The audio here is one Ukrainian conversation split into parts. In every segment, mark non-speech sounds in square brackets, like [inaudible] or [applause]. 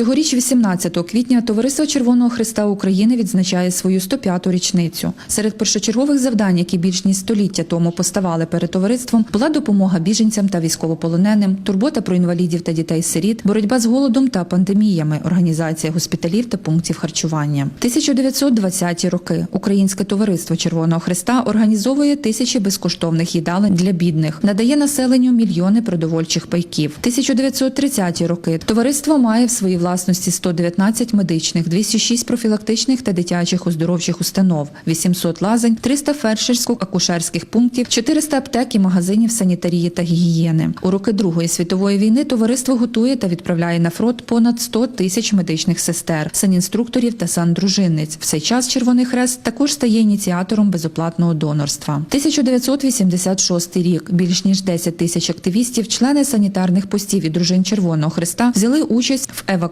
Цьогоріч, 18 квітня, Товариство Червоного Христа України відзначає свою 105-ту річницю. Серед першочергових завдань, які більш ніж століття тому поставали перед товариством, була допомога біженцям та військовополоненим, турбота про інвалідів та дітей-сиріт, боротьба з голодом та пандеміями, організація госпіталів та пунктів харчування. 1920-ті роки Українське товариство Червоного Христа організовує тисячі безкоштовних їдалень для бідних, надає населенню мільйони продовольчих пайків. 1930-ті роки товариство має в своїй власності 119 медичних, 206 профілактичних та дитячих оздоровчих установ, 800 лазень, 300 фельдшерсько-акушерських пунктів, 400 аптек і магазинів санітарії та гігієни. У роки Другої світової війни товариство готує та відправляє на фронт понад 100 тисяч медичних сестер, санінструкторів та сандружинниць. В цей час Червоний Хрест також стає ініціатором безоплатного донорства. 1986 рік. Більш ніж 10 тисяч активістів, члени санітарних постів і дружин Червоного Хреста взяли участь в евакуації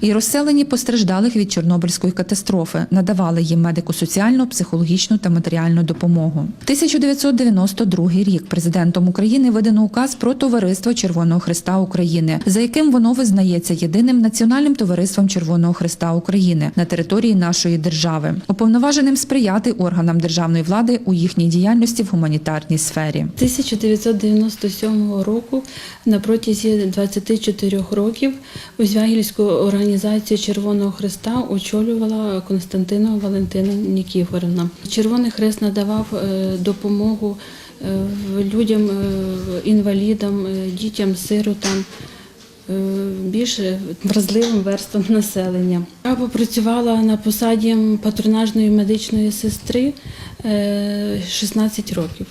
і розселенні постраждалих від Чорнобильської катастрофи, надавали їм медико-соціальну, психологічну та матеріальну допомогу. 1992 рік президентом України видано указ про товариство Червоного Христа України, за яким воно визнається єдиним національним товариством Червоного Христа України на території нашої держави, уповноваженим сприяти органам державної влади у їхній діяльності в гуманітарній сфері. 1997 року на протязі 24 років Узвягільську організацію Червоного Христа очолювала Константина Валентина Нікіфорівна. Червоний Хрест надавав е, допомогу е, людям, е, інвалідам, дітям, сиротам. Більш вразливим верствам населення. Я попрацювала на посаді патронажної медичної сестри е, 16 років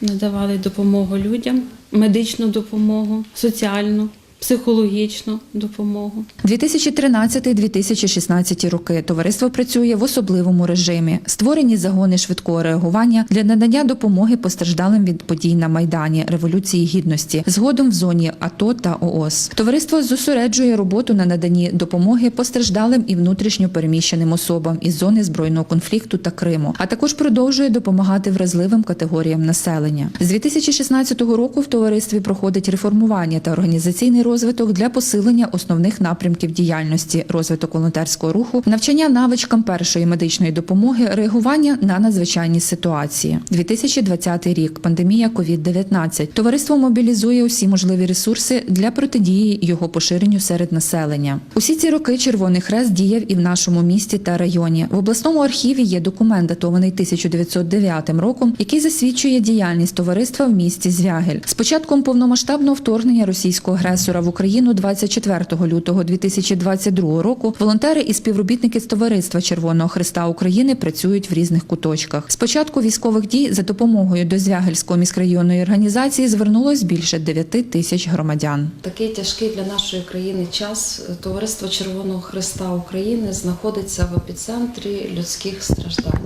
надавали допомогу людям, медичну допомогу, соціальну, психологічну допомогу. 2013-2016 роки товариство працює в особливому режимі. Створені загони швидкого реагування для надання допомоги постраждалим від подій на майдані Революції Гідності, згодом в зоні АТО та ООС. Товариство зосереджує роботу на наданні допомоги постраждалим і внутрішньо переміщеним особам із зони збройного конфлікту та Криму, а також продовжує допомагати вразливим категоріям населення. З 2016 року в товаристві проходить реформування та організаційний розвиток для посилення основних напрямків діяльності, розвиток волонтерського руху, навчання навичкам першої медичної допомоги, реагування на надзвичайні ситуації. 2020 рік пандемія COVID-19. Товариство мобілізує усі можливі ресурси для протидії його поширенню серед населення. Усі ці роки Червоний Хрест діяв і в нашому місті та районі. В обласному архіві є документ, датований 1909 роком, який засвідчує діяльність товариства в місті Звягель. З початком повномасштабного вторгнення російського агресора в Україну 24 лютого 2022 року волонтери і співробітники з товариства Червоного Христа України працюють в різних куточках. З початку військових дій за допомогою до Звягельської міськрайонної організації звернулось більше 9 тисяч громадян. Такий тяжкий для нашої країни час Товариство Червоного Христа України знаходиться в епіцентрі людських страждань.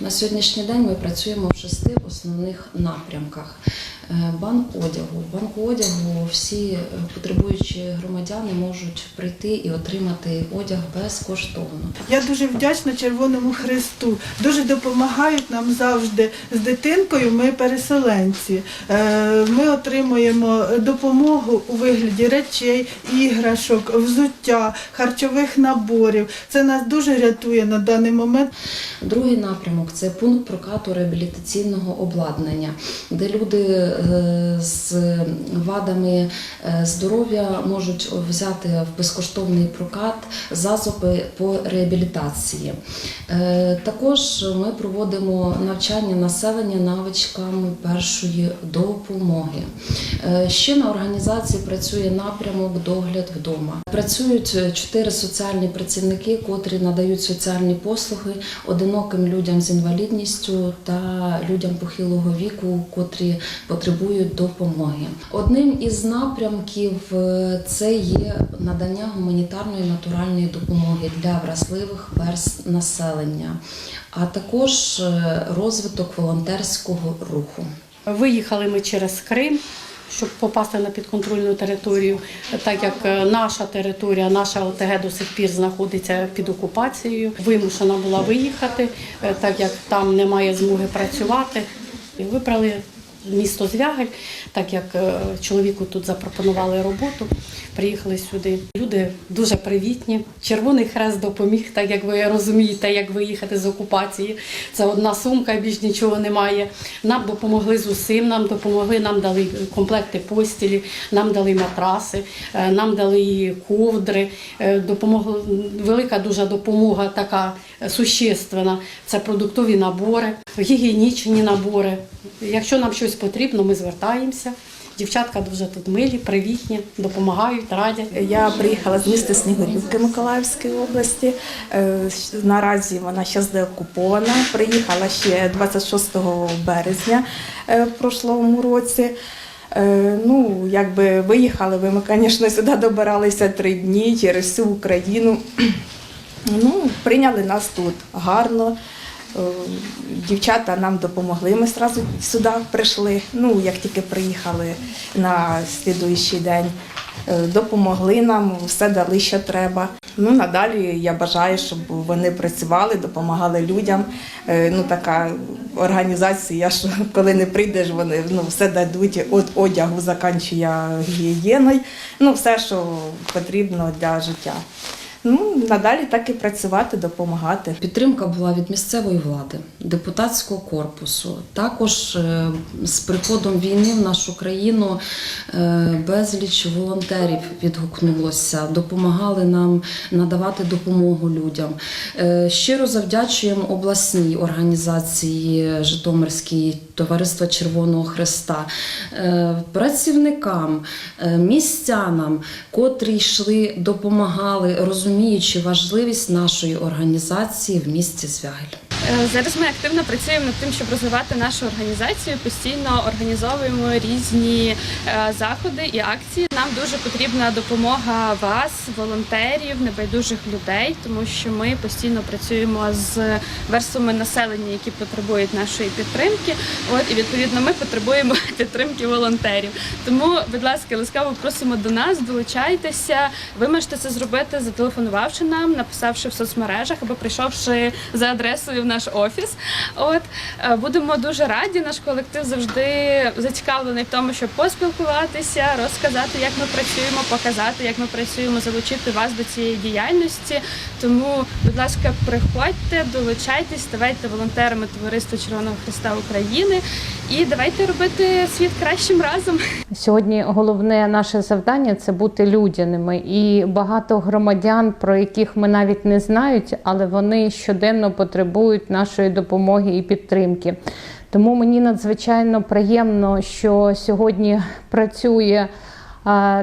На сьогоднішній день ми працюємо в шести основних напрямках. Е, Банк одягу. В банку одягу всі е, потребуючі громадяни можуть прийти і отримати одяг безкоштовно. Я дуже вдячна Червоному Христу. Дуже допомагають нам завжди з дитинкою. Ми переселенці. Е, Ми отримуємо допомогу у вигляді речей, іграшок, взуття, харчових наборів. Це нас дуже рятує на даний момент. Другий напрямок це пункт прокату реабілітаційного обладнання, де люди з вадами е, здоров'я можуть взяти в безкоштовний прокат засоби по реабілітації. Е, Також ми проводимо навчання населення навичкам першої допомоги. Е, Ще на організації працює напрямок догляд вдома. Працюють е, чотири соціальні працівники, котрі надають соціальні послуги одиноким людям з інвалідністю та людям похилого віку, котрі потребують допомоги. Одним із напрямків е, це є надання гуманітарної натуральної допомоги для вразливих верств населення, а також е, розвиток волонтерського руху. Виїхали ми через Крим, щоб попасти на підконтрольну територію, так як е, наша територія, наша ОТГ до сих пір знаходиться під окупацією. Вимушена була виїхати, так як там немає змоги працювати. І вибрали місто Звягель, так як е, чоловіку тут запропонували роботу, приїхали сюди. Люди дуже привітні. Червоний хрест допоміг, так як ви розумієте, як виїхати з окупації. Це одна сумка, більш нічого немає. Нам допомогли з усім, нам допомогли, нам дали комплекти постілі, нам дали матраси, е, нам дали ковдри. Е, Допомогли велика дуже допомога, така существенна. Це продуктові набори, гігієнічні набори. Якщо нам щось потрібно, ми звертаємося. Дівчатка дуже тут милі, привітні, допомагають, радять. Я приїхала з міста Снігурівки Миколаївської області. Е, Наразі вона ще деокупована. Приїхала ще 26 березня е, в прошлому році. Е, Ну, якби виїхали ви, ми, звісно, сюди добиралися три дні через всю Україну. [clears throat] Ну, прийняли нас тут гарно. Е, Дівчата нам допомогли. Ми одразу сюди прийшли. Ну, як тільки приїхали на слідуючий день, Е, допомогли нам, все дали, що треба. Ну, надалі я бажаю, щоб вони працювали, допомагали людям. Е, Ну, така організація, що коли не прийдеш, вони ну, все дадуть від одягу, заканчує гігієною, ну, все, що потрібно для життя. Ну, надалі так і працювати, допомагати. Підтримка була від місцевої влади, депутатського корпусу. Також е, з приходом війни в нашу країну е, безліч волонтерів відгукнулося, допомагали нам надавати допомогу людям. Е, Щиро завдячуємо обласній організації Житомирській Товариства Червоного Хреста, працівникам, містянам, котрі йшли, допомагали, розуміючи важливість нашої організації в місті Звягель. Е, Зараз ми активно працюємо над тим, щоб розвивати нашу організацію. Постійно організовуємо різні е, заходи і акції. Нам дуже потрібна допомога вас, волонтерів, небайдужих людей, тому що ми постійно працюємо з верствами населення, які потребують нашої підтримки. От і відповідно ми потребуємо [laughs] підтримки волонтерів. Тому, будь ласка, ласкаво просимо до нас, долучайтеся. Ви можете це зробити, зателефонувавши нам, написавши в соцмережах або прийшовши за адресою наш офіс. От е, будемо дуже раді. Наш колектив завжди зацікавлений в тому, щоб поспілкуватися, розказати, як ми працюємо, показати, як ми працюємо, залучити вас до цієї діяльності. Тому, будь ласка, приходьте, долучайтесь, ставайте волонтерами Товариства Червоного Христа України і давайте робити світ кращим разом. Сьогодні головне наше завдання це бути людяними, і багато громадян, про яких ми навіть не знають, але вони щоденно потребують нашої допомоги і підтримки. Тому мені надзвичайно приємно, що сьогодні працює.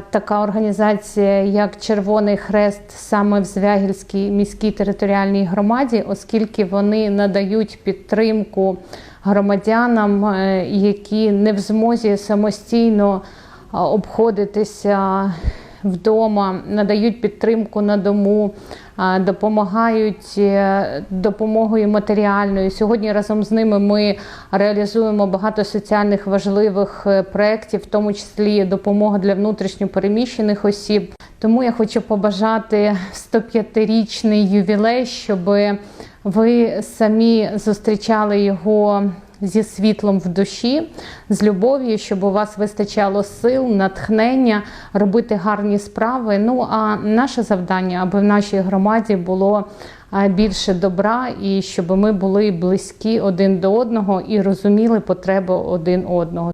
Така організація, як Червоний Хрест, саме в Звягільській міській територіальній громаді, оскільки вони надають підтримку громадянам, е, які не в змозі самостійно обходитися вдома, надають підтримку на дому, допомагають е, допомогою матеріальною. Сьогодні разом з ними ми реалізуємо багато соціальних важливих е, проєктів, в тому числі допомога для внутрішньопереміщених осіб. Тому я хочу побажати 105-річний ювілей, щоб ви самі зустрічали його зі світлом в душі, з любов'ю, щоб у вас вистачало сил, натхнення робити гарні справи. Ну а наше завдання, аби в нашій громаді було більше добра і щоб ми були близькі один до одного і розуміли потреби один одного.